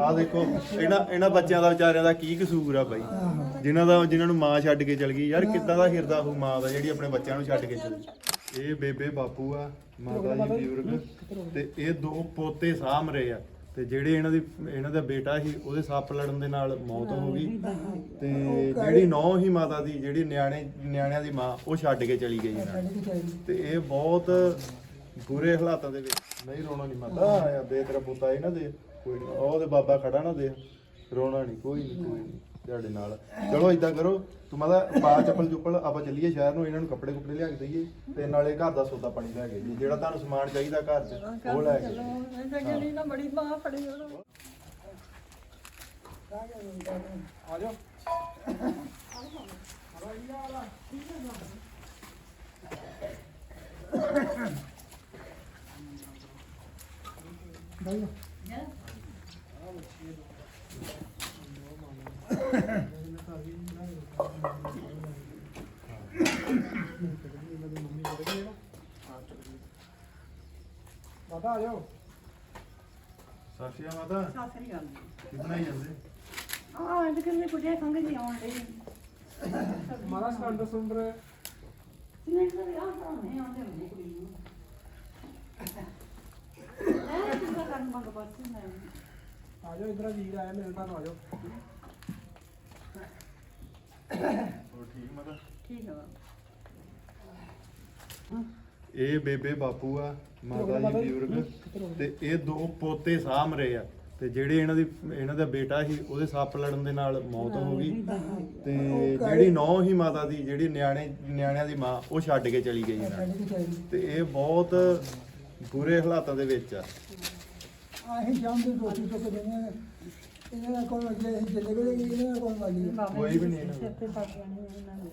ਆਹ ਦੇਖੋ, ਇਹਨਾਂ ਇਹਨਾਂ ਬੱਚਿਆਂ ਦਾ, ਵਿਚਾਰਿਆਂ ਦਾ ਕੀ ਕਸੂਰ ਆ ਬਾਈ? ਜਿਨ੍ਹਾਂ ਦਾ, ਜਿਨ੍ਹਾਂ ਨੂੰ ਮਾਂ ਛੱਡ ਕੇ ਚਲ ਗਈ, ਯਾਰ ਕਿੱਦਾਂ ਦਾ ਹਿਰਦਾ ਹੋ ਮਾਂ ਦਾ, ਜਿਹੜੀ ਆਪਣੇ ਬੱਚਿਆਂ ਨੂੰ ਛੱਡ ਕੇ ਚਲ ਗਈ? ਇਹ ਬੇਬੇ ਬਾਪੂ ਆ, ਮਾਤਾ ਜੀ ਬਜ਼ੁਰਗ, ਤੇ ਇਹ ਦੋ ਪੋਤੇ ਸਾਂਭ ਰਹੇ ਆ। ਤੇ ਜਿਹੜੇ ਇਹਨਾਂ ਦੀ, ਇਹਨਾਂ ਦਾ ਬੇਟਾ ਸੀ, ਉਹਦੇ ਸੱਪ ਲੜਨ ਦੇ ਨਾਲ ਮੌਤ ਹੋ ਗਈ। ਤੇ ਜਿਹੜੀ ਨੌ ਹੀ ਮਾਤਾ ਦੀ, ਜਿਹੜੀ ਨਿਆਣੇ, ਨਿਆਣਿਆਂ ਦੀ ਮਾਂ, ਉਹ ਛੱਡ ਕੇ ਚਲੀ ਗਈ ਇਹਨਾਂ ਤੇ ਇਹ ਬਹੁਤ ਬੁਰੇ ਹਾਲਾਤਾਂ ਦੇ ਵਿੱਚ, ਨਹੀਂ ਰੋਣਾ ਨਹੀਂ ਮਾਤਾ। ਆ ਦੇ ਤੇਰਾ ਪੁੱਤ ਦੇ। ਕੋਈ ਨੀ। ਉਹ ਤੇ ਬਾਬਾ ਖੜਾ ਨਾ ਦੇ ਰੋਣਾ ਨਹੀਂ ਕੋਈ ਨਹੀਂ ਕੋਈ ਨਹੀਂ ਤੁਹਾਡੇ ਨਾਲ। ਚਲੋ ਇਦਾਂ ਕਰੋ ਤੂੰ ਮਾਤਾ ਪਾ ਚੱਪਲ ਚੁੱਪਲ ਆਪਾਂ ਚੱਲੀਏ ਸ਼ਹਿਰ ਨੂੰ ਇਹਨਾਂ ਨੂੰ ਕੱਪੜੇ ਕੁਪੜੇ ਲਿਆ ਕੇ ਦਈਏ ਤੇ ਨਾਲੇ ਘਰ ਦਾ ਸੌਦਾ ਪਾਣੀ ਲੈ ਕੇ ਜੀ ਜਿਹੜਾ ਤੁਹਾਨੂੰ ਸਮਾਨ ਚਾਹੀਦਾ ਘਰ 'ਚ ਉਹ ਲੈ ਕੇ ਜਗਲੀ ਨਾ ਬੜੀ ਬਾਹ ਫੜੀ ਉਹਨੂੰ ਮਾਤਾ ਆ ਜਾਓ। ਸਾਸ਼ੀਆ ਮਾਤਾ ਸਾਸਰੀ ਗੱਲ ਕੀ ਬਣਾਈ ਜਾਂਦੇ? ਆ ਅੱਜ ਕਿੰਨੇ ਕੁੜੀਆਂ ਖੰਗ ਜੀ ਆਉਣ ਦੇ ਮਾਤਾ ਸਿਲੰਡਰ ਸੁੰਡਰ ਸਿਲੰਡਰ ਆ ਨਹੀਂ ਆਉਂਦੇ ਹੁੰਦੇ ਕੁੜੀ ਨੂੰ। ਇਹ ਕਿੰਨਾ ਕਰਨ ਮੰਗ ਬਸ ਮੈਂ ਆ ਜਾਓ ਇਧਰ ਵੀਰ ਆਇਆ ਮਿਲਣ ਤੁਹਾਨੂੰ ਆ ਜਾਓ। ਹੋਰ ਠੀਕ ਮਾਤਾ ਠੀਕ ਹੈ ਇਹ ਬੇਬੇ ਬਾਪੂ ਆ ਮਾਤਾ ਜੀ ਬਜ਼ੁਰਗ। ਤੇ ਇਹ ਦੋ ਪੋਤੇ ਸਾਂਭ ਰਹੇ ਆ। ਤੇ ਜਿਹੜੇ ਇਹਨਾਂ ਦੀ ਇਹਨਾਂ ਦਾ ਬੇਟਾ ਸੀ ਉਹਦੇ ਸੱਪ ਲੜਨ ਦੇ ਨਾਲ ਮੌਤ ਹੋ ਗਈ। ਤੇ ਜਿਹੜੀ ਨੌ ਹੀ ਮਾਤਾ ਦੀ ਜਿਹੜੀ ਨਿਆਣੇ ਨਿਆਣਿਆਂ ਦੀ ਮਾਂ ਉਹ ਛੱਡ ਕੇ ਚਲੀ ਗਈ ਇਹਨਾਂ ਨੂੰ। ਤੇ ਇਹ ਬਹੁਤ ਬੁਰੇ ਹਾਲਾਤਾਂ ਦੇ ਵਿੱਚ ਆ। ਆਹੀ ਸ਼ਾਮ ਦੀ ਰੋਟੀ ਤੋਂ ਇਹਨਾਂ ਕੋਲ ਜੇ ਜਿਹੜੇ ਵੇਲੇ ਇਹਨਾਂ ਕੋਲ ਵਾਲੀ ਕੋਈ ਵੀ ਨਹੀਂ ਇਹਨਾਂ ਸਿਰ ਤੇ ਪੱਗ ਜਾਣੀ ਇਹਨਾਂ ਨੇ।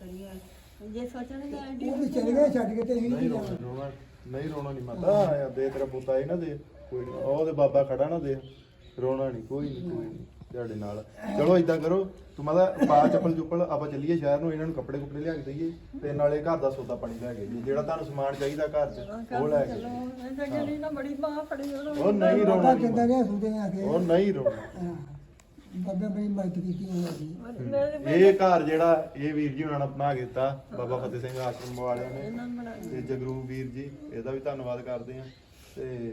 ਕਰੀਏ ਜੇ ਸੋਚਣ ਮੈਂ ਆਂਟੀ ਉਹ ਵੀ ਚਲੇ ਗਏ ਛੱਡ ਕੇ ਤੇ ਅਸੀਂ ਨਹੀਂ ਨਹੀਂ ਰੋਣਾ ਜਾਣਾ। ਰੋਣਾ ਨਹੀਂ ਰੋਣਾ ਨਹੀਂ ਮਾਤਾ। ਆ ਦੇ ਤੇਰਾ ਪੁੱਤ ਆਏ ਨਾ ਦੇ। ਕੋਈ ਬਾਬਾ ਖੜਾ ਨਾ ਦੇ। ਰੋਣਾ ਨਹੀਂ ਕੋਈ ਨਹੀਂ ਕੋਈ ਨਹੀਂ ਤੁਹਾਡੇ ਨਾਲ। ਚਲੋ ਇਦਾਂ ਕਰੋ ਤੂੰ ਮਾਤਾ ਪਾ ਚੱਪਲ ਚੁੱਪਲ ਆਪਾਂ ਚੱਲੀਏ ਸ਼ਹਿਰ ਨੂੰ ਇਹਨਾਂ ਨੂੰ ਕੱਪੜੇ ਕੁਪੜੇ ਲਿਆ ਕੇ ਦਈਏ ਤੇ ਨਾਲੇ ਘਰ ਦਾ ਸੌਦਾ ਪਾਣੀ ਲੈ ਕੇ ਜੀ ਜਿਹੜਾ ਤੁਹਾਨੂੰ ਸਮਾਨ ਚਾਹੀਦਾ ਘਰ 'ਚ ਉਹ ਲੈ ਕੇ ਜਗਲੀ ਨਾ ਬੜੀ ਬਾਹ ਫੜੀ ਉਹਨੂੰ ਉਹ ਨਹੀਂ ਰੋਣਾ। ਨੀ ਕਹਿੰਦਾ। ਰਿਹਾ ਸੁਣਦੇ ਆ ਕੇ? ਉਹ ਨਹੀਂ ਰੋਣਾ। ਹਾਂ। ਬਾਬਾ ਬੜੀ ਮਦਦ ਕੀਤੀ ਉਹਨਾਂ ਦੀ। ਇਹ ਘਰ ਜਿਹੜਾ ਇਹ ਵੀਰ ਜੀ ਉਹਨਾਂ ਨੇ ਬਣਾ ਕੇ ਦਿੱਤਾ ਬਾਬਾ ਫਤਿਹ ਸਿੰਘ ਆਸ਼ਰਮ ਵਾਲਿਆਂ ਨੇ ਤੇ ਜਗਰੂਪ ਵੀਰ ਜੀ ਇਹਦਾ ਵੀ ਧੰਨਵਾਦ ਕਰਦੇ ਆ ਤੇ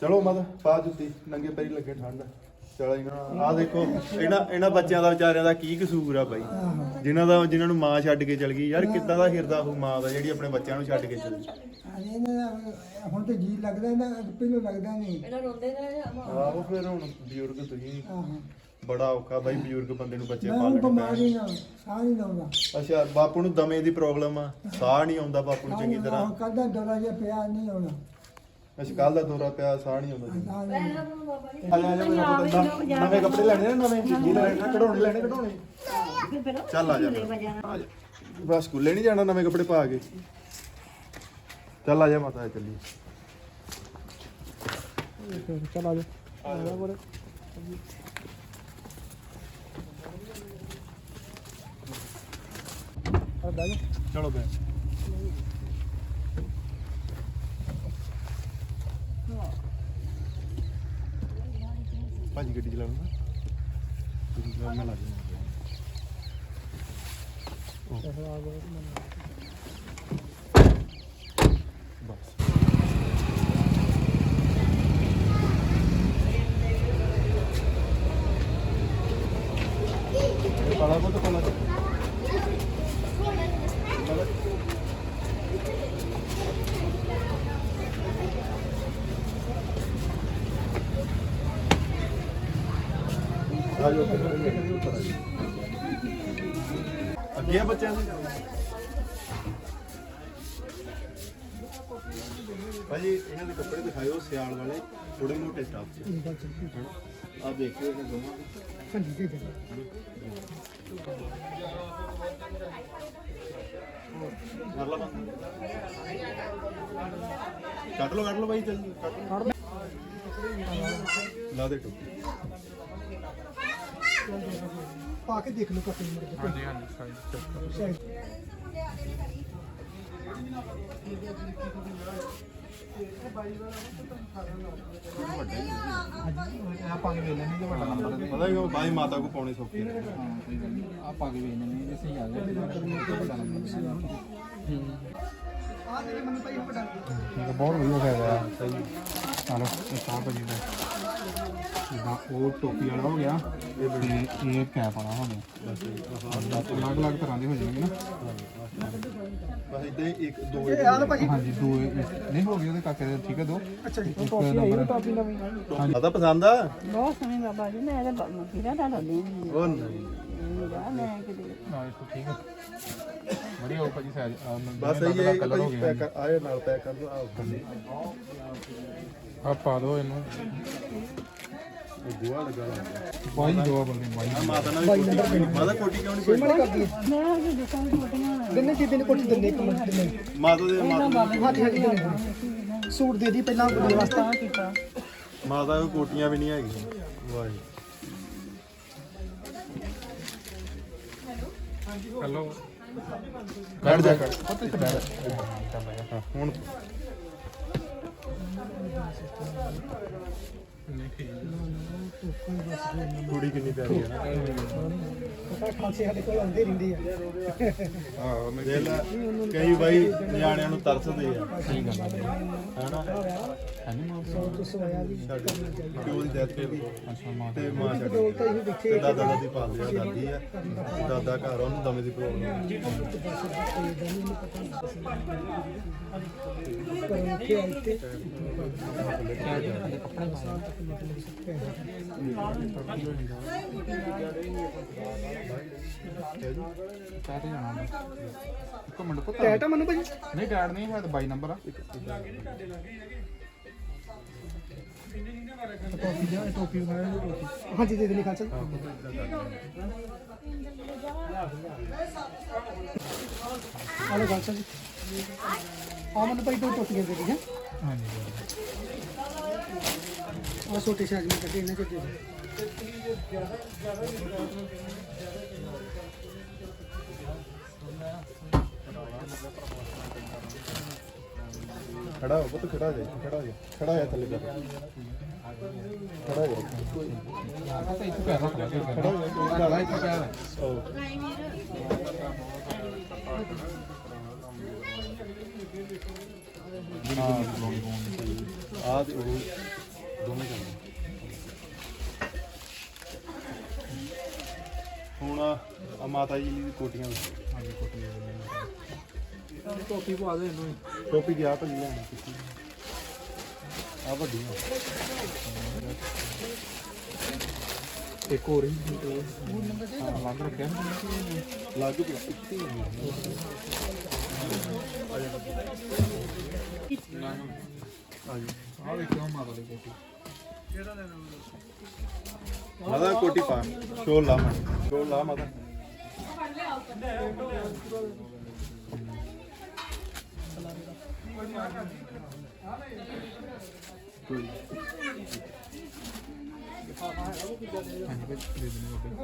ਚਲੋ ਮਤ ਪਾ ਜੁੱਤੀ ਨੰਗੇ ਪੈਰੀ ਲੱਗੇ ਠੰਡ। ਚਲੋ ਇਹਨਾਂ ਆ ਦੇਖੋ ਇਹਨਾਂ ਇਹਨਾਂ ਬੱਚਿਆਂ ਦਾ ਵਿਚਾਰਿਆਂ ਦਾ ਕੀ ਕਸੂਰ ਆ ਬਾਈ? ਜਿਨ੍ਹਾਂ ਦਾ ਜਿਨ੍ਹਾਂ ਨੂੰ ਮਾਂ ਛੱਡ ਕੇ ਚਲ ਗਈ ਯਾਰ ਕਿੱਦਾਂ ਦਾ ਹਿਰਦਾ ਹੋ ਮਾਂ ਦਾ ਜਿਹੜੀ ਆਪਣੇ ਬੱਚਿਆਂ ਨੂੰ ਛੱਡ ਕੇ ਚਲ? ਗਈ ਹਾਂ, ਇਹਨਾਂ ਦਾ ਹੁਣ ਤੇ ਜੀ ਲੱਗਦਾ ਨਾ ਪਹਿਲੋਂ ਲੱਗਦਾ ਨਹੀਂ। ਇਹਨਾਂ ਰੋਂਦੇ ਨੇ ਆਹੋ ਫਿਰ ਹੁਣ ਬਜ਼ੁਰਗ ਤੁਸੀਂ ਆਹੋ। ਬੜਾ ਔਖਾ ਬਾਈ ਬਜ਼ੁਰਗ ਬੰਦੇ ਨੂੰ ਬੱਚੇ ਮੈਂ ਪਾਲਣੇ ਬਿਮਾਰੀ ਪੈਣ। ਨਾਲ ਸਾਹ ਨਹੀਂ ਲਾਉਂਦਾ। ਅੱਛਾ ਬਾਪੂ ਨੂੰ ਦਮੇ ਦੀ ਪ੍ਰੋਬਲਮ ਆ ਸਾਹ ਨਹੀਂ ਆਉਂਦਾ ਬਾਪੂ ਨੂੰ ਚੰਗੀ ਤਰ੍ਹਾਂ? ਕੱਦਾ ਦੌਰਾ ਜਿਹਾ ਪਿਆ ਨਹੀਂ ਆਉਣਾ। ਅੱਛਾ ਕੱਲ ਦਾ ਦੌਰਾ ਪਿਆ ਸਾਹ ਨਹੀਂ ਆਉਂਦਾ ਜੀ। ਆ ਜਾ ਜਾ ਪੁੱਤ, ਨਵੇਂ ਕੱਪੜੇ ਲੈਣੇ ਨਾ ਨਵੇਂ। ਜੀ ਲੈਣੇ ਕਢਾਉਣੇ ਲੈਣੇ ਕਢਾਉਣੇ। ਚੱਲ ਆ ਜਾ। ਆ ਜਾ। ਬਸ ਸਕੂਲੇ ਨਹੀਂ ਜਾਣਾ ਨਵੇਂ ਕੱਪੜੇ ਪਾ ਕੇ। ਚੱਲ ਆ ਜਾ ਮਾਤਾ ਚੱਲੀ ਚਲ ਆ ਜਾਓ ਆ ਜਾਓ ਬਰੇ ਆ ਬੈ ਜਾ। ਚਲੋ ਬੈ ਭਾਜੀ ਗੱਡੀ ਚਲਾਉਣਾ ਤੁਸੀਂ ਚਲਾਉਣਾ ਮੈਂ ਲਾ ਦਿੰਦਾ ਆ ਜਾਓ ਬਸ ਇਹ ਕਾਲਾ ਕੋਟ ਕਾਲਾ ਆਜੋ ਅੱਗੇ ਆ ਬੱਚਿਆਂ ਦੇ। ਭਾਜੀ, ਇਹਨਾਂ ਦੇ ਕੱਪੜੇ ਦਿਖਾਇਓ, ਸਿਆਲ ਵਾਲੇ ਥੋੜੇ ਮੋਟੇ ਸਟਾਫ ਚ। ਆ ਦੇਖੋ ਇਹਨਾਂ ਦੋਵਾਂ ਦੇ ਕਰ ਲਾ ਕੱਟ ਲਓ ਕੱਟ ਲਓ ਭਾਈ ਚੱਲ ਕੱਟ ਲਓ। ਲਾ ਦੇ ਟੋਪੀ। ਪਾ ਕੇ ਦੇਖ ਲਓ ਕੱਟੇ ਮਰ ਹਾਂਜੀ ਹਾਂਜੀ ਆਪਾਂ ਕੇ ਵੇਖ ਲੈਣੇ ਜੇ ਵੱਡਾ ਨੰਬਰ ਹੈ ਪਤਾ ਕਿ ਬਾਈ ਮਾਤਾ ਕੋ ਪਾਉਣੇ ਸੌਖੇ ਨੇ ਹਾਂ ਕੋਈ ਗੱਲ ਨਹੀਂ ਆਪਾਂ ਕੇ ਵੇਖ ਲੈਣੇ ਜੇ ਸਹੀ ਆ ਗਿਆ ਤੇ ਵੱਡਾ ਨੰਬਰ ਠੀਕ ਹੈ ਬਹੁਤ ਵਧੀਆ ਫਾਇਦਾ ਹੈ ਸਹੀ। ਚਲੋ ਇਹ ਚਾਹ ਭਾਜੀ ਦਾ। ਜਿੱਦਾਂ ਉਹ ਟੋਪੀ ਵਾਲਾ ਹੋ ਗਿਆ ਇਹ ਬੜੀ ਇਹ ਕੈਪ ਵਾਲਾ ਹੋ ਗਿਆ। ਬਸ ਅਲੱਗ ਅਲੱਗ ਤਰ੍ਹਾਂ ਦੇ ਹੋ ਜਾਣਗੇ ਨਾ। ਬਸ ਇਦਾਂ ਇੱਕ ਦੋ ਹਾਂਜੀ ਦੋ ਇਹ- ਨਹੀਂ ਹੋ ਗਏ ਉਹਦੇ ਕਾਕੇ ਦੇ ਠੀਕ ਹੈ ਦੋ? ਅੱਛਾ ਜੀ ਇੱਕ ਨੰਬਰ ਕਾਪੀ ਨਵੀਂ ਮਾਤਾ ਪਸੰਦ ਆ? ਬਹੁਤ ਸੋਹਣੇ ਬਾਬਾ ਜੀ ਮੈਂ ਤਾਂ ਮਫੀਰਾ ਦਾ ਡੱਲੇ ਉਹ ਨਹੀਂ। ਮੈਂ ਕਿਤੇ ਹਾਂ ਇਸ ਤੋਂ ਠੀਕ ਹੈ ਵਧੀਆ ਹੋ ਭਾਜੀ ਸਾਈਜ਼ ਬਸ ਇਹ ਗਿਆ ਪੈਕ ਆਏ ਨਾਲ ਪੈਕ ਕਰ ਦੋ ਆ ਪਾ ਦੋ ਇਹਨੂੰ। ਇਹ ਗੋਆ ਲੱਗਾ ਬਾਈ ਦੋ ਬੰਦੇ ਬਾਈ ਆਹ ਮਾਤਾ ਨਾਲ ਵੀ ਕੋਟੀ ਮਾਤਾ ਕੋਟੀ ਕਿਉਂ ਨਹੀਂ ਪਾਈ ਮੈਂ ਉਹ ਦੁਕਾਨ ਤੋਂ ਬਟੀਆਂ ਦਿਨੇ ਨੇ ਕੋਠੀ ਦਿੰਦੇ ਇੱਕ ਮਿੰਟ ਦਿੰਦੇ ਮਾਤਾ ਦੇ ਮਾਤਾ ਹਾਥੀ ਹਾਥੀ ਸੂਟ ਦੇ ਦੀ ਪਹਿਲਾਂ ਉਹਦੇ ਵਾਸਤੇ ਕੀਤਾ ਮਾਤਾ ਕੋ ਕੋਟੀਆਂ ਵੀ ਨਹੀਂ ਹੈਗੀਆਂ ਵਾਹ ਹੈਲੋ ਕੱਢ ਜਾ ਪਤਾ ਇੱਥੇ ਬੈਠ ਹੁਣ ਕੁੜੀ ਕਿੰਨੀ ਪਿਆਰੀ ਹੈ ਨਾ। ਪਤਾ ਖਾਂਸੀ ਸਾਡੇ ਕੋਲ ਆਉਂਦੇ ਰਹਿੰਦੇ ਆ ਹਾਂ ਮੈਂ ਦੇਖ ਲੈ ਕਈ ਬਾਈ ਨਿਆਣਿਆਂ ਨੂੰ ਤਰਸਦੇ ਆ। ਸਹੀ ਗੱਲ ਹੈ ਹਨਾ? ਮਾਂ ਤੋਂ ਸਵਾਇਆ ਵੀ ਸਾਡੇ ਪਿਓ ਦੀ ਡੈਥ ਹੋ ਗਈ ਤੇ ਮਾਂ ਛੱਡ ਗਈ ਤਾਂ ਇਹ ਬੈਠੇ ਤੇ ਦਾਦਾ ਦਾਦੀ ਪਾਲਦੇ ਆ ਦਾਦੀ ਆ। ਦਾਦਾ ਘਰ ਆ, ਉਹਨੂੰ ਦਮੇ ਦੀ ਪ੍ਰੋਬਲਮ ਪਰ ਉੱਥੇ ਆਏ ਤੇ ਤੇ ਜਾਣਾ ਮੈਂ ਇੱਕ ਮਿੰਟ ਪੁੱਤ ਟੈਟ ਆ ਮੈਨੂੰ ਭਾਜੀ? ਨਹੀਂ ਗਾਰਡ ਨਹੀਂ ਹੈ ਤਾਂ 22 ਨੰਬਰ ਆ। ਟੋਪੀ ਜਾ ਟੋਪੀ ਹਾਂਜੀ ਦੇ ਦੇਣੀ ਖਾਲਸਾ। ਆਲੋ ਖਾਲਸਾ ਜੀ। ਆ ਮੈਨੂੰ ਭਾਈ ਦੋ ਟੋਪੀਆਂ ਦੇ ਦੀ ਹੈ ਹਾਂਜੀ। ਆ ਛੋਟੇ ਸਾਈਜ਼ में ਕੱਢੇ ਇਹਨਾਂ ਚ ਦੇ। ਖੜਾ ਹੋ ਪੁੱਤ ਖੜਾ ਹੋ ਜਾ ਖੜਾ ਹੋ ਜਾ ਖੜਾ ਹੋ ਜਾ ਥੱਲੇ ਜਾ ਖੜਾ ਹੋ ਜਾ। ਪਤਾ ਇੱਥੇ ਪੈਰ ਰੱਖ ਲੈ ਖੜਾ ਹੋ ਇੱਥੇ ਪੈਰ ਹੈ। ਆ ਤੇ ਉਹ ਦੋਵੇਂ ਜਾਂਦੇ ਹੁਣ ਆ ਮਾਤਾ ਜੀ ਦੀ ਕੋਟੀਆਂ ਹਾਂਜੀ ਕੋਟੀ ਟੋਪੀ ਪਾ ਦੇ ਇਹਨੂੰ ਟੋਪੀ ਗਿਆ ਭੱਜੀ ਲੈਣ ਕਿੱਥੇ ਆ। ਵੱਡੀਆਂ ਇੱਕ ਹੋਰ ਹੀ ਹਾਂ ਲੰਘ ਰੱਖਿਆ। ਲੱਗ ਪਿਆ ਇੱਥੇ ਹੀ ਆ। ਆ ਵੇਖਿਓ ਮਾਤਾ ਦੀ ਕੋਟੀ ਕੋਟੀ ਪਾ। ਸ਼ੋਲ ਲਾ ਮੈਂ ਸ਼ੋਲ ਲਾ ਮਾਤਾ। ਹਾਂਜੀ ਭਾਈ ਦੇ ਦੇਣੀ ਬਾਬੇ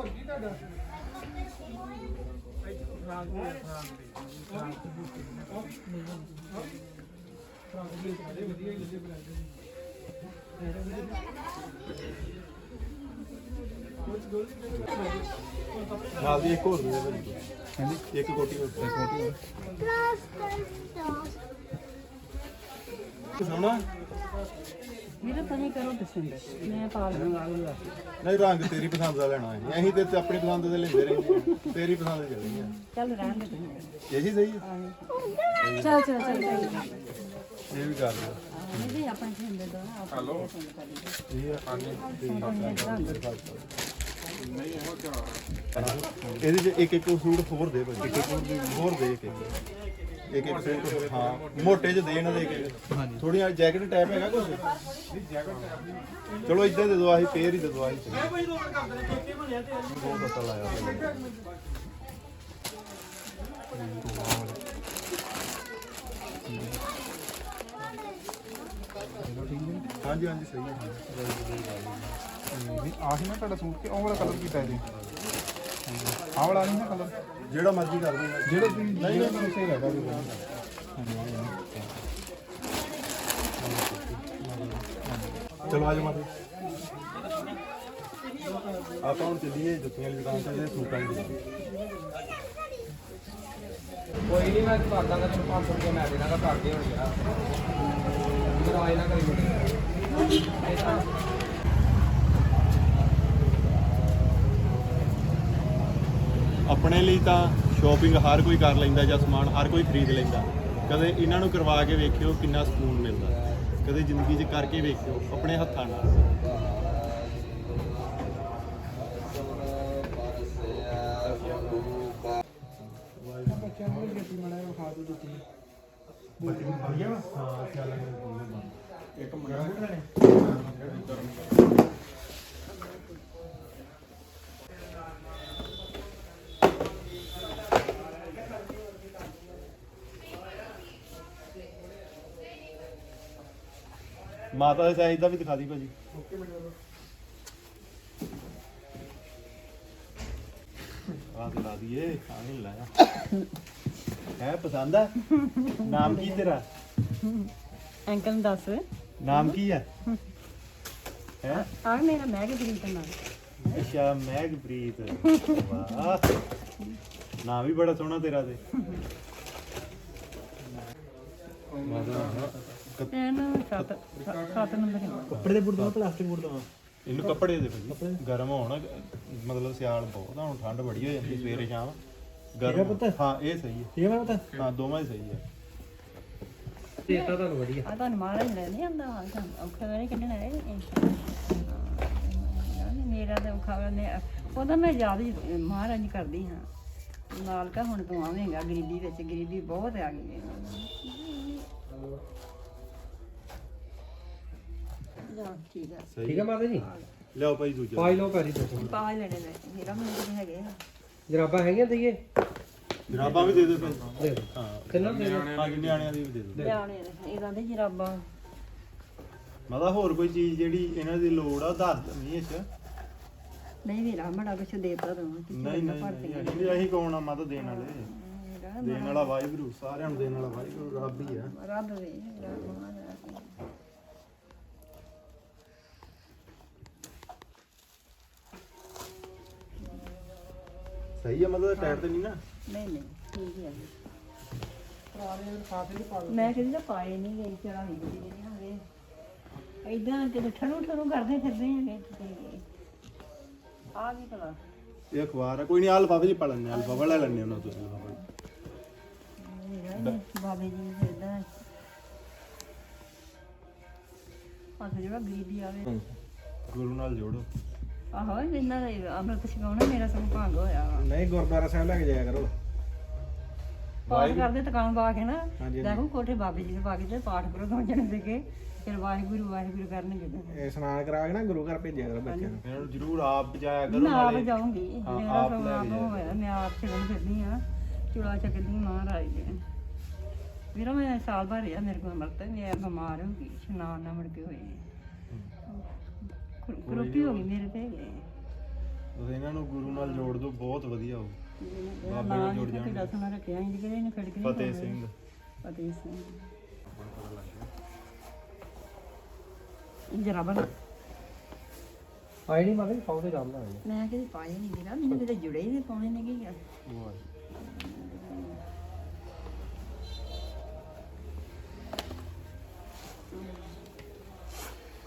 ਨਾਲ ਦੀ ਇੱਕ ਹੋਰ ਦੇ ਭਾਜੀ। ਹਾਂਜੀ ਇੱਕ ਕੋਟੀ ਹੋਰ। ਇੱਕ ਕੋਟੀ ਹੋਰ। ਸੋਣਾ ਮੇਰਾ ਪਨੀ ਕਰੋ ਦਸੰਦ ਮੈਂ ਪਾਲ ਲਵਾਂਗਾ। ਨਹੀਂ ਰੰਗ ਤੇਰੀ ਪਸੰਦ ਦਾ ਲੈਣਾ ਹੈ ਅਸੀਂ ਤੇ ਆਪਣੀ ਪਸੰਦ ਦੇ ਲੈਂਦੇ ਰਹਿੰਦੇ ਹਾਂ। ਤੇਰੀ ਪਸੰਦ ਦੇ ਚੱਲਣੀ ਆ। ਚੱਲ ਰਹਿਣ ਦੇ ਤੁਸੀਂ। ਇਹੀ ਸਹੀ ਹੈ। ਚੱਲ ਚੱਲ ਚੱਲ ਚੱਲ। ਇਹ ਵੀ ਕਰ ਲਿਓ। ਇਹ ਵੀ ਆਪਣੇ ਸਿੰਦੇ ਦੋ ਨਾ ਹੈਲੋ ਇਹ ਆ ਇਹਦੇ ਚ ਇੱਕ ਇੱਕ ਸੂਟ ਹੋਰ ਦੇ ਭਾਜੀ ਇੱਕ ਇੱਕ ਹੋਰ ਦੇ ਇੱਕ ਇੱਕ ਇੱਕ ਸੂਟ ਹਾਂ ਮੋਟੇ ਚ ਦੇ ਇਹਨਾਂ ਦੇ ਹਾਂਜੀ। ਥੋੜੀਆਂ ਜੈਕਟ ਟਾਈਪ ਹੈਗਾ ਕੁਝ ਚਲੋ ਇਦਾਂ ਦੇ ਦੋ ਆਹੀ ਪੇਰ ਹੀ ਦੇ ਦੋ ਆਹੀ ਬਹੁਤ ਪਤਾ ਲਾਇਆ। ਭਾਜੀ। ਹਾਂਜੀ ਹਾਂਜੀ ਸਹੀ ਹੈ ਨਹੀਂ ਆਹੀ ਨਾ ਤੁਹਾਡਾ ਸੂਟ ਕਿ ਉਹ ਵਾਲਾ ਕਲਰ ਕੀਤਾ ਜੀ? ਆਹ ਵਾਲਾ ਨਹੀਂ ਨਾ ਕਲਰ ਜਿਹੜਾ ਮਰਜ਼ੀ ਕਰ ਦੇ ਜਿਹੜਾ ਤੁਸੀਂ ਨਹੀਂ ਨਹੀਂ ਸਹੀ ਲੱਗਦਾ ਵੀ ਚਲੋ ਆ ਜਾਓ ਮਾਤਾ ਆਪਾਂ ਹੁਣ ਚੱਲੀਏ ਜੁੱਤੀਆਂ ਵਾਲੀ ਦੁਕਾਨ ਤੇ ਤੇ ਸੂਟਾਂ ਦੀ। ਕੋਈ ਨਹੀਂ ਮੈਂ ਕਰ ਦਾਂਗਾ ਤੈਨੂੰ 500 ਰੁਪਏ ਮੈਂ ਦੇ ਦਾਂਗਾ ਕਰ ਦੇ ਹੁਣ ਯਾਰ ਨਾ ਕਰੀ ਮੁੰਡੇ ਆਪਣੇ ਲਈ ਤਾਂ ਸ਼ਾਪਿੰਗ ਹਰ ਕੋਈ ਕਰ ਲੈਂਦਾ ਜਾਂ ਸਮਾਨ ਹਰ ਕੋਈ ਖਰੀਦ ਲੈਂਦਾ। ਕਦੇ ਇਹਨਾਂ ਨੂੰ ਕਰਵਾ ਕੇ ਵੇਖਿਓ ਕਿੰਨਾ ਸਕੂਨ ਮਿਲਦਾ। ਕਦੇ ਜ਼ਿੰਦਗੀ 'ਚ ਕਰਕੇ ਵੇਖਿਓ ਆਪਣੇ ਹੱਥਾਂ ਨਾਲ। ਬੱਚਿਆਂ ਨੂੰ ਜੱਟੀ ਮੜਾ ਖਾ ਦੋ ਦਿੱਤੀ ਇੱਕ ਮੁੰਡਾ ਲੈਣੇ ਮਾਤਾ ਦੇ ਸਾਈਜ਼ ਦਾ ਵੀ ਦਿਖਾ ਦੀ ਭਾਜੀ। ਆਹ ਦਿਖਾ ਦਈਏ ਆਹ ਨਹੀਂ ਲਾਇਆ ਹੈ ਪਸੰਦ ਆ? ਨਾਮ ਕੀ ਤੇਰਾ? ਅੰਕਲ ਨੂੰ ਦੱਸ। ਨਾਮ ਕੀ ਹੈ? ਹੈ? ਆ ਮੇਰਾ ਮੈਂ ਕਿ ਤਰੀਕ ਦਾ ਨਾਮ। ਅੱਛਾ ਮੈਗਪ੍ਰੀਤ। ਵਾਹ। ਨਾਮ ਵੀ ਬੜਾ ਸੋਹਣਾ ਤੇਰਾ ਤੇ। ਇਹਨੂੰ ਸੱਤ ਸੱਤ ਨੰਬਰ ਹੈ। ਕੱਪੜੇ ਦੇ ਬੁਰਦ ਪਲਾਸਟਿਕ ਬੁਰਦ ਇਹਨੂੰ ਕੱਪੜੇ ਦੇ ਭਾਜੀ। ਗਰਮ ਹੋਣ ਮਤਲਬ ਸਿਆਲ ਬਹੁਤ ਆ ਹੁਣ ਠੰਡ ਬੜੀ ਹੋ ਜਾਂਦੀ ਸਵੇਰੇ ਸ਼ਾਮ। ਗਰਮ ਹਾਂ ਇਹ ਸਹੀ ਹੈ। ਠੀਕ ਹੈ ਮੈਂ ਤਾਂ ਹਾਂ ਦੋਵਾਂ ਹੀ ਸਹੀ ਹੈ। ਦੇਤਾ ਤੁਹਾਨੂੰ ਵਧੀਆ। ਆ ਤੁਹਾਨੂੰ ਮਹਾਰਾਜ ਲੈ ਨਹੀਂ ਆਂਦਾ ਔਖਾ ਨਹੀਂ ਕੱਢਣਾ ਹੈ ਮੇਰਾ ਤਾਂ ਔਖਾ ਨੇ ਉਹਦਾ ਮੈਂ ਯਾਦ ਹੀ ਮਹਾਰਾਜ ਕਰਦੀ ਹਾਂ। ਨਾਲ ਕਾ ਹੁਣ ਤੂੰ ਆਵੇਂਗਾ ਗਰੀਬੀ ਵਿੱਚ ਗਰੀਬੀ ਬਹੁਤ ਆ ਗਈ। ਹੈ ਜਾ ਠੀਕ ਹੈ ਠੀਕ ਹੈ ਮਾਤਾ ਜੀ? ਲਿਆਓ ਭਾਈ ਦੂਜਾ। ਪਾਈ ਲਓ ਪੈਰੀ ਦੱਸੋ ਪਾ ਲੈਣੇ ਨੇ ਮੇਰਾ ਮੈਨੂੰ ਹੈਗੇ ਆ। ਜਰਾਬਾਂ ਹੈਗੀਆਂ ਦਈਏ? ਜਰਾਬਾਂ ਵੀ ਦੇ ਦੇ ਭਾਈ ਦੇ। ਹਾਂ। ਕਿੰਨਾ ਦੇ ਦਿਓ? ਹਾਂ ਜੀ ਨਿਆਣਿਆਂ ਦੀ ਵੀ ਦੇ ਦਿਓ। ਲਿਆਉਣੇ ਨੇ ਇਹਨਾਂ ਦੇ ਜਰਾਬਾਂ। ਮਾਤਾ ਹੋਰ ਕੋਈ ਚੀਜ਼ ਜਿਹੜੀ ਇਹਨਾਂ ਦੀ ਲੋੜ ਆ ਦੱਸ ਨਹੀਂ ਇਸ ਨਹੀਂ ਮੇਰਾ ਬੜਾ ਕੁਛ ਦੇਤਾ ਤੂੰ ਨਹੀਂ ਨਹੀਂ ਨਹੀਂ ਅਸੀਂ- ਅਸੀਂ ਕੌਣ ਆ? ਮਾਤਾ ਦੇਣ ਵਾਲੇ ਦੇਣ ਵਾਲਾ ਵਾਹਿਗੁਰੂ ਸਾਰਿਆਂ ਨੂੰ ਦੇਣ ਵਾਲਾ ਵਾਹਿਗੁਰੂ ਰੱਬ ਹੀ ਆ। ਰੱਬ ਵੇ ਰੱਬ ਮਹਾਰਾਜ ਸਹੀ ਆ ਮਤਲਬ ਟਾਇਰ ਤੇ ਨਹੀਂ ਨਾ। ਨਹੀਂ ਨਹੀਂ ਠੀਕ ਹੈ। ਪੁਰਾਣੇ ਖਾਤੇ ਦੇ ਪਾ ਮੈਂ ਕਦੀ ਤਾਂ ਪਾਏ ਨਹੀਂ ਗਈ ਚੜਾ ਨਹੀਂ ਗਈ ਨਹੀਂ ਹਾਵੇ ਇਦਾਂ ਕਿਤੇ ਠਰੂ ਠਰੂ ਕਰਦੇ ਫਿਰਦੇ ਹੈਗੇ ਤੇ ਆ ਵੀ ਕਲਾ ਇਹ ਅਖਬਾਰ ਆ। ਕੋਈ ਨਹੀਂ ਆ ਲਫਾਫੇ ਚ ਪਾ ਲੈਣੇ ਆ ਲਫਾਫਾ ਲੈ ਲੈਣੇ ਉਹਨਾਂ ਤੋਂ ਲਿਫਾਫਾ। ਬਾਬੇ ਜੀ ਨੇ ਫਿਰਦਾ ਆ ਜਿਹੜਾ ਗਰੀਬੀ ਆਵੇ ਗੁਰੂ ਨਾਲ ਜੋੜੋ। ਆਹੋ ਇਹਨਾਂ ਦਾ ਅੰਮ੍ਰਿਤ ਛਕਾਉਣਾ ਮੇਰਾ ਸਭ ਭੰਗ ਹੋਇਆ ਵਾ। ਨਹੀਂ ਗੁਰਦੁਆਰਾ ਸਾਹਿਬ ਲੈ ਕੇ ਜਾਇਆ ਕਰੋ। ਪਾਠ ਕਰਦੇ ਦੁਕਾਨ ਪਾ ਕੇ ਨਾ ਦੇਖੋ ਕੋਠੇ ਬਾਬੇ ਜੀ ਦੇ ਪਾ ਕੇ ਤੇ ਪਾਠ ਕਰੋ ਦੋ ਜਣੇ ਦੇ ਕੇ ਫਿਰ ਵਾਹਿਗੁਰੂ ਵਾਹਿਗੁਰੂ ਕਰਨਗੇ ਇਹ ਇਸ਼ਨਾਨ ਕਰਾ ਕੇ ਨਾ ਗੁਰੂ ਘਰ ਭੇਜਿਆ ਕਰੋ ਬੱਚਿਆਂ ਨੂੰ। ਇਹਨਾਂ ਨੂੰ ਜ਼ਰੂਰ ਆਪ ਜਾਇਆ ਕਰੋ ਮੈਂ ਆਪ ਨਾਲੇ। ਜਾਊਂਗੀ ਹਾਂ, ਮੇਰਾ ਆਪ ਲੈ ਹੋਇਆ ਮੈਂ ਆਪ ਚੱਲਣ ਫਿਰਦੀ ਆ ਚੁਲਾ ਚੱਕਦੀ ਮਹਾਰਾਜ ਦੇ। ਵੀਰਾ ਮੈਂ ਸਾਲ ਭਰ ਰਿਹਾ ਮੇਰੇ ਕੋਲ ਮਰਤ ਮੈਂ ਬਿਮਾਰ ਹੋ ਗਈ ਇਸ਼ਨਾਨ ਨਾ ਮੁੜ ਕੇ ਹੋਈ ਕਰੋਪੀ ਹੋ ਗਈ ਮੇਰੇ ਤੇ ਤੁਸੀਂ ਇਹਨਾਂ ਨੂੰ ਗੁਰੂ ਨਾਲ ਜੋੜ ਦਿਓ ਬਹੁਤ ਵਧੀਆ ਹੋ ਬਾਬੇ ਨਾਲ ਜੁੜ ਜਾਣ ਕਿਹੜਾ ਸੁਣਾ ਰੱਖਿਆ ਇੰਜ ਕਿਹੜੇ ਨੇ ਖੜ ਕੇ ਨਹੀਂ ਫਤਿਹ। ਸਿੰਘ। ਫਤਿਹ ਸਿੰਘ। ਜਰਾ ਬਣਾ। ਆਈ ਨਹੀਂ ਜੀ ਪਾਉ ਤੇ ਜਾਂਦਾ ਹੈ ਮੈਂ ਕਿਤੇ ਪਾਏ ਨਹੀਂ ਵੀਰਾ ਮੈਨੂੰ ਕਿਤੇ ਜੁੜੇ ਹੀ ਨਹੀਂ ਪਾਉਣੇ ਨੇ ਕੀ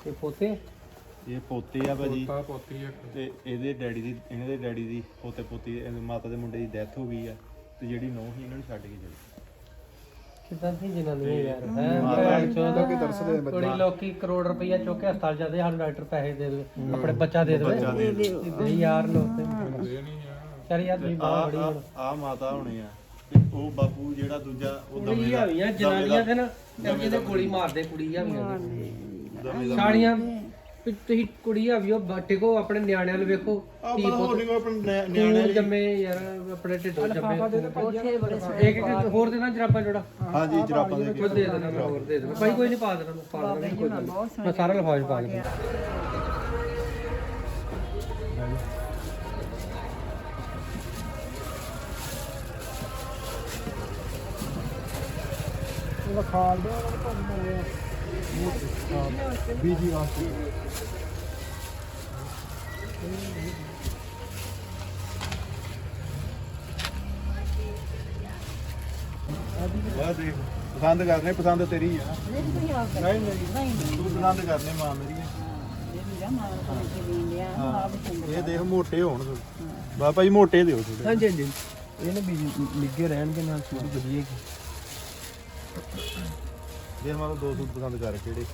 ਇਹ ਪੋਤੇ? ਇਹ ਪੋਤੇ ਆ ਭਾਜੀ। ਪਾ ਪੋਤੀ ਆ। ਤੇ ਇਹਦੇ ਡੈਡੀ ਦੀ ਇਹਨਾਂ ਦੇ ਡੈਡੀ ਦੀ ਪੋਤੇ ਪੋਤੀ ਇਹਦੇ ਮਾਤਾ ਦੇ ਮੁੰਡੇ ਦੀ ਡੈਥ ਹੋ ਗਈ ਆ ਤੇ ਜਿਹੜੀ ਨੌਂ ਸੀ ਇਹਨਾਂ ਨੂੰ ਛੱਡ ਕੇ ਚਲੀ ਕਿਦਾਂ ਸੀ ਜਨਾਨੀ ਯਾਰ? ਹੈ? ਮਾਤਾ ਲੋਕੀ ਤਰਸਦੇ ਕੁੜੀ ਲੋਕੀ ਕਰੋੜ ਰੁਪਈਆ ਚੁੱਕ ਕੇ ਹਸਪਤਾਲ ਜਾਂਦੇ ਸਾਨੂੰ ਡਾਕਟਰ ਪੈਸੇ ਦੇ ਦੇਵੇ ਆਪਣੇ ਬੱਚਾ ਦੇ ਬੱਚਾ ਦੇਵੇ ਦੇ। ਯਾਰ ਲੋਕ ਤੇ। ਚੱਲ ਯਾਰ ਆ ਬਾਹਰ ਬੜੀ ਆ- ਆ ਮਾਤਾ ਹੋਣੇ ਆ। ਤੇ ਉਹ ਬਾਪੂ ਜਿਹੜਾ ਦੂਜਾ ਉਹ ਦਮੇ ਦਾ ਜਨਾਨੀਆਂ ਤੇ ਨਾ ਜਿਹਦੇ ਗੋਲੀ ਮਾਰਦੇ ਕੁੜੀ ਹਾਵੀਆਂ ਦੀ ਸਾੜੀਆਂ ਵੀ ਤੁਸੀਂ ਕੁੜੀ ਹਾਵੀਓ ਟਿਕੋ ਆਪਣੇ ਨਿਆਣਿਆਂ ਨੂੰ ਵੇਖੋ ਆ ਕੀ ਬਾ ਪੁੱਤ। ਹੋਰ ਨਹੀਂ ਆਪਣੇ ਨਿਆ- ਨਿਆਣੇ ਨਿਆਣੇ ਜੰਮੇ ਯਾਰ ਆਪਣੇ ਢਿੱਡੋਂ ਜੰਮੇ। ਉੱਥੇ ਬੜੇ ਇੱਕ ਇੱਕ ਹੋਰ ਦੇਣਾ ਜਰਾਬਾਂ ਜੋੜਾ? ਹਾਂਜੀ ਜਰਾਬਾਂ ਦੇ ਉਹ ਦੇ ਦੇਣਾ ਮੈਂ ਹੋਰ ਦੇ ਦੇਣਾ ਭਾਈ ਕੋਈ ਨਹੀਂ ਪਾ ਦੇਣਾ ਮੈਂ ਪਾ ਦੇਣਾ ਕੋਈ ਗੱਲ ਨੀ। ਬਹੁਤ ਮੈਂ ਸਾਰਾ ਲਿਫਾਜ਼ ਪਾ ਦੇਣਾ ਖਾਲ ਦੇ ਉਹਨਾਂ ਨੂੰ ਭੰਨ ਮਾਰਿਆ ਬੀਜੀ ਵਾਸਤੇ ਵਾਹ ਦੇਖ ਪਸੰਦ ਕਰਨੇ ਪਸੰਦ ਤੇਰੀ ਆ। ਤੁਸੀਂ ਆਪ ਨਹੀਂ ਨਹੀਂ। ਤੂੰ ਪਸੰਦ ਕਰਨੇ ਮਾਂ ਮੇਰੀ ਆ। ਇਹ ਵੀ ਜਾ ਮਾਰ ਕੇ ਲੈਂਦੇ ਆ ਆਪ ਚੰਗਾ ਇਹ ਦੇਖ ਮੋਟੇ ਹੋਣ ਥੋੜੇ ਬਾਬਾ ਜੀ ਮੋਟੇ ਦਿਓ ਥੋੜੇ ਹਾਂਜੀ ਹਾਂਜੀ। ਇਹ ਨਾ ਵੀ ਨਿੱਗੇ ਰਹਿਣਗੇ ਨਾਲ ਸੂਟ ਵਧੀਆ ਕੀ ਦੇ ਮਾਂ ਦੋ ਸੂਟ ਪਸੰਦ ਕਰ ਕਿਹੜੇ?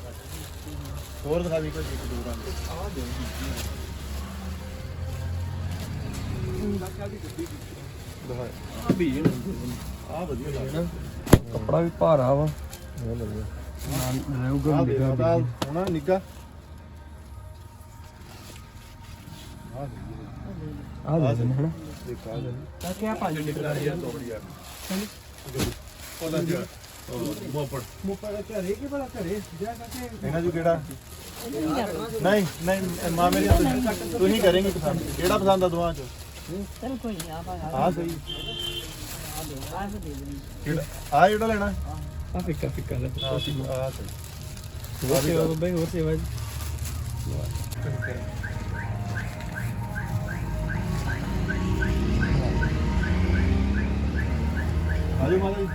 ਹੋਰ ਦਿਖਾ ਦੀ ਕੋਈ ਇੱਕ ਦੋ ਰੰਗ। ਦਿਖਾ। ਆ ਵੀ ਆ ਵਧੀਆ ਲੱਗਦਾ ਕੱਪੜਾ ਵੀ ਭਾਰਾ ਵਾ। ਇਹ ਵਧੀਆ ਨਾਲ ਰਹੂਗਾ ਆ ਦੇ ਨਿੱਗਾ ਦਾ ਵੀ ਹੋਣਾ ਨਿੱਗਾ ਆ ਆ ਦੇ ਦੇਣਾ ਹਨਾ? ਦੇਖ ਆ ਦੇ ਤਾਂ ਕਿਆ 5 ਲੀਟਰ ਦਾ ਯਾਰ ਉਹਦਾ ਜਿਹੜਾ ਮੋਪੜ। ਮੁੱਪਾ ਦਾ ਘਰੇ ਕਿ ਬੜਾ ਘਰੇ? ਜਾ ਕਰਕੇ ਇਹਨਾਂ ਚੋਂ ਕਿਹੜਾ? ਨਹੀਂ ਨਹੀਂ ਇਹ ਮਾਂ ਮੇਰੀ ਤੁਸੀਂ- ਕਰੇਂਗੇ ਪਸੰਦ। ਕਿਹੜਾ ਪਸੰਦ ਆ ਦੋਵਾਂ ਚੋਂ? ਚਲ ਕੋਈ ਨਹੀਂ ਆ ਆ ਸਹੀ। ਆ ਦੇ ਆ ਦੇ ਦੇ ਕਿਹੜਾ ਆ ਜਿਹੜਾ ਲੈਣਾ ਆ ਫਿੱਕਾ ਫਿੱਕਾ ਦਾ ਆ ਸਹੀ। ਆ ਸਹੀ। ਹੋਰ ਸੇਵਾ ਬਾਬਾ ਹੋਰ ਸੇਵਾ ਜੀ। ਆਜੋ ਮਾਤਾ ਜੀ।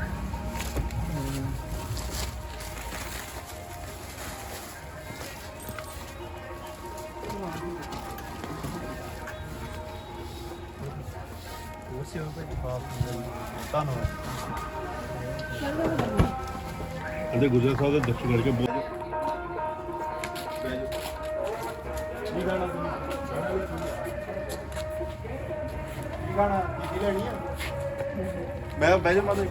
ਇਹਦੇ ਗੁਜਰ ਸਾਹਿਬ ਦੇ ਦਰਸ਼ਨ ਕਰਕੇ ਬਹੁਤ ਕੀ ਗਾਣਾ ਕੀ ਗਾਣਾ ਕੀ ਲੈਣੀ ਆ ਮੈਂ ਬਹਿ ਜਾ ਮਾਤਾ ਜੀ।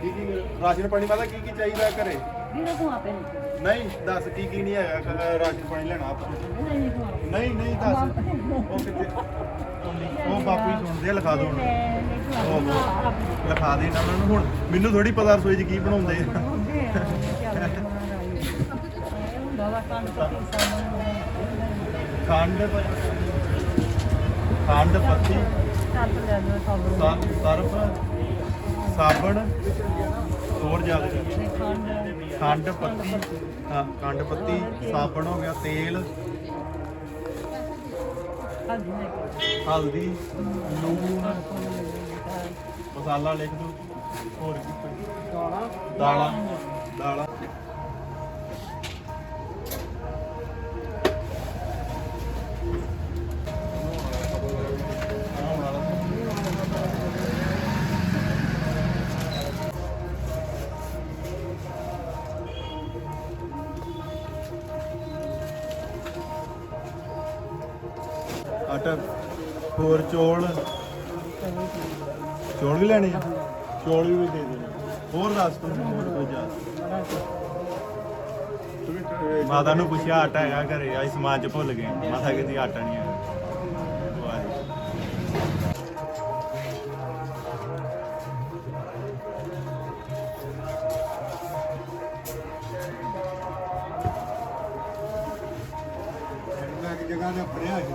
ਕੀ ਕੀ ਰਾਸ਼ਨ ਪਾਣੀ ਮਾਤਾ ਕੀ ਕੀ ਚਾਹੀਦਾ ਘਰੇ? ਵੀਰਾ ਤੂੰ ਆਪੇ ਨਹੀਂ ਨਹੀਂ ਦੱਸ ਕੀ ਕੀ ਨਹੀਂ ਹੈਗਾ ਰਾਸ਼ਨ ਪਾਣੀ ਲੈਣਾ ਆਪਾਂ। ਨਹੀਂ ਨਹੀਂ ਦੱਸ। ਉਹ ਕਿੱਥੇ? ਉਹ ਬਾਪੂ ਹੀ ਸੁਣਦੇ ਆ ਲਿਖਾ ਦੋ ਹੁਣ ਲਿਖਾ ਦੇ ਨਾ ਉਹਨਾਂ ਨੂੰ। ਹੁਣ ਮੈਨੂੰ ਥੋੜੀ ਪਤਾ ਰਸੋਈ 'ਚ ਕੀ ਬਣਾਉਂਦੇ ਆ। ਖੰਡ ਪ- ਖੰਡ ਪੱਤੀ ਸਾਬਣ ਸਰਫ, ਸਾਬਣ, ਹੋਰ ਜ਼ਿਆਦਾ ਖੰਡ ਪੱਤੀ, ਹਾਂ, ਖੰਡ ਪੱਤੀ, ਸਾਬਣ ਹੋ ਗਿਆ, ਤੇਲ। ਹਲਦੀ, ਲੂਣ। ਮਸਾਲਾ ਲਿਖ ਦੋ ਹੋਰ ਕੀ ਕੋਈ? ਦਾਲਾਂ। ਦਾਲਾਂ ਆਟਾ, ਹੋਰ ਚੌਲ? ਚੌਲ ਵੀ ਲੈਣੇ ਆ? ਚੌਲ ਵੀ ਦੇ ਦੇਣੇ ਹੋਰ ਦੱਸ ਤੂੰ, ਹੋਰ ਕੋਈ ਜਾ ਮਾਤਾ ਨੂੰ ਪੁੱਛਿਆ ਆਟਾ ਹੈਗਾ ਘਰੇ ਆਈ ਸਮਾਨ ਚ ਭੁੱਲ ਗਏ। ਮਾਤਾ ਕਹਿੰਦੀ ਆਟਾ ਨਹੀਂ ਹੈਗਾ। ਜਗ੍ਹਾ ਤੇ ਪੜਿਆ ਸੀ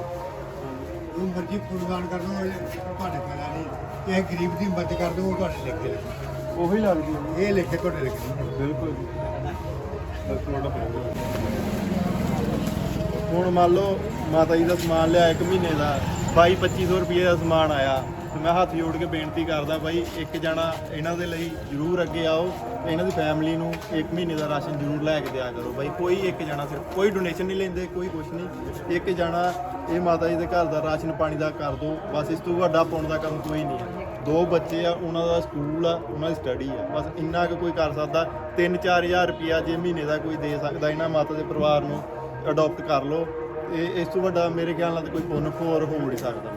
ਉਹ ਮਰਜ਼ੀ ਪੁਰਗਾਨ ਕਰ ਦੋ ਤੁਹਾਡੇ ਪੈਣਾ ਨਹੀਂ ਇਹ ਗਰੀਬ ਦੀ ਮਦਦ ਕਰ ਦੋ ਉਹ ਤੁਹਾਡੇ ਲਿਖੇ ਉਹੀ ਲੱਗਦੀ ਹੈ। ਇਹ ਲਿਖੇ ਤੁਹਾਡੇ ਲਿਖੇ ਬਿਲਕੁਲ ਹੁਣ ਮੰਨ ਲਓ ਮਾਤਾ ਜੀ ਦਾ ਸਮਾਨ ਲਿਆ ਇੱਕ ਮਹੀਨੇ ਦਾ 22 2500 ਰੁਪਏ ਦਾ ਸਮਾਨ ਆਇਆ। ਤੇ ਮੈਂ ਹੱਥ ਜੋੜ ਕੇ ਬੇਨਤੀ ਕਰਦਾ ਬਾਈ, ਇੱਕ ਜਣਾ ਇਹਨਾਂ ਦੇ ਲਈ ਜ਼ਰੂਰ ਅੱਗੇ ਆਓ, ਇਹਨਾਂ ਦੀ ਫੈਮਿਲੀ ਨੂੰ ਇੱਕ ਮਹੀਨੇ ਦਾ ਰਾਸ਼ਨ ਜ਼ਰੂਰ ਲੈ ਕੇ ਦਿਆ ਕਰੋ। ਬਾਈ, ਕੋਈ ਇੱਕ ਜਣਾ ਸਿਰਫ, ਕੋਈ ਡੋਨੇਸ਼ਨ ਨਹੀਂ ਲੈਂਦੇ, ਕੋਈ ਕੁਛ ਨਹੀਂ। ਇੱਕ ਜਣਾ ਇਹ ਮਾਤਾ ਜੀ ਦੇ ਘਰ ਦਾ ਰਾਸ਼ਨ ਪਾਣੀ ਦਾ ਕਰ ਦੋ, ਬਸ ਇਸ ਤੋਂ ਵੱਡਾ ਪਾਉਣ ਦਾ ਕੰਮ ਕੋਈ ਨਹੀਂ ਹੈ। ਦੋ ਬੱਚੇ ਆ, ਉਹਨਾਂ ਦਾ ਸਕੂਲ ਆ, ਉਹਨਾਂ ਦੀ ਸਟੱਡੀ ਆ। ਬਸ ਇੰਨਾ ਕੁ ਕੋਈ ਕਰ ਸਕਦਾ 3-4000 ਰੁਪਿਆ ਜੇ ਮਹੀਨੇ ਦਾ ਕੋਈ ਦੇ ਸਕਦਾ, ਇਹਨਾਂ ਮਾਤਾ ਦੇ ਪਰਿਵਾਰ ਨੂੰ ਅਡਾਪਟ ਕਰ ਲਓ। ਇਹ, ਇਸ ਤੋਂ ਵੱਡਾ ਮੇਰੇ ਖਿਆਲ ਨਾਲ ਤਾਂ ਕੋਈ ਪੁੰਨ ਹੋਰ ਹੋ ਨਹੀਂ ਸਕਦਾ।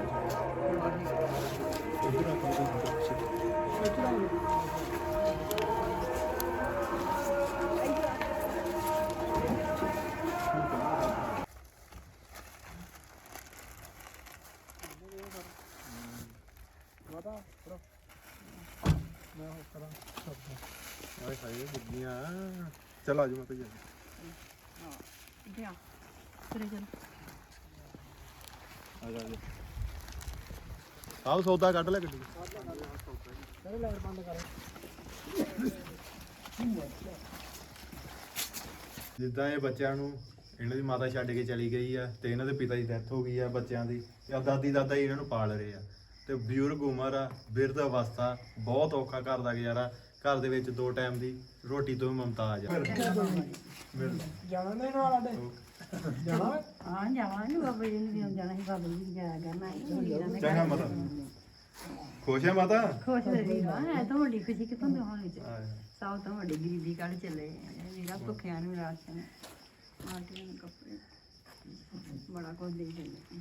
ਚਲ ਆ ਜਾ ਮਾਤਾ ਜੀ। ਗਿਆ ਚਲੇ ਚਲ ਆ ਜਾ ਆ ਜਾ। ਆਹ ਸੌਦਾ ਕੱਢ ਲੈ ਗੱਡੀ। ਜਿੱਦਾਂ ਇਹ ਬੱਚਿਆਂ ਨੂੰ ਇਹਨਾਂ ਦੀ ਮਾਤਾ ਛੱਡ ਕੇ ਚਲੀ ਗਈ ਆ ਤੇ ਇਹਨਾਂ ਦੇ ਪਿਤਾ ਦੀ ਡੈਥ ਹੋ ਗਈ ਆ ਬੱਚਿਆਂ ਦੀ ਤੇ ਦਾਦੀ ਦਾਦਾ ਹੀ ਇਹਨਾਂ ਨੂੰ ਪਾਲ ਰਹੇ ਆ। ਤੇ ਬਜ਼ੁਰਗ ਉਮਰ ਆ ਬਿਰਧ ਅਵਸਥਾ ਬਹੁਤ ਔਖਾ ਘਰ ਦਾ ਗੁਜ਼ਾਰਾ। ਘਰ ਦੇ ਵਿੱਚ ਦੋ ਟਾਈਮ ਦੀ ਰੋਟੀ ਤੋਂ ਵੀ ਮੁਮਤਾਜ ਆ। ਮਿਲ ਜਾਣਾ ਨਹੀਂ ਨਾਲ ਆਡੇ? ਜਾਣਾ? ਹਾਂ ਜਾਵਾਂਗੇ ਬਾਬਾ ਜੀ ਨੂੰ ਵੀ ਜਾਣਾ ਸੀ ਬਾਬਾ ਜੀ ਨੂੰ ਜਾਇਆ ਕਰਨਾ ਹੈ ਚੰਗਾ ਮਾਤਾ। ਖੁਸ਼ ਹੈ ਮਾਤਾ? ਖੁਸ਼ ਰਹੀ ਹਾਂ ਇਹ ਤਾਂ ਵੱਡੀ ਖੁਸ਼ੀ ਕਿਥੋਂ ਹੋਣੀ ਚ ਆਏ। ਸਭ ਤੋਂ ਵੱਡੀ ਗਰੀਬੀ ਕੱਢ ਚੱਲੇ ਜਿਹੜਾ ਭੁੱਖਿਆਂ ਨੂੰ ਰਾਸ਼ਨ ਆਟੇ ਨੂੰ ਕੱਪੜੇ ਬੜਾ ਕੁਝ ਦੇ ਦਿੰਦੇ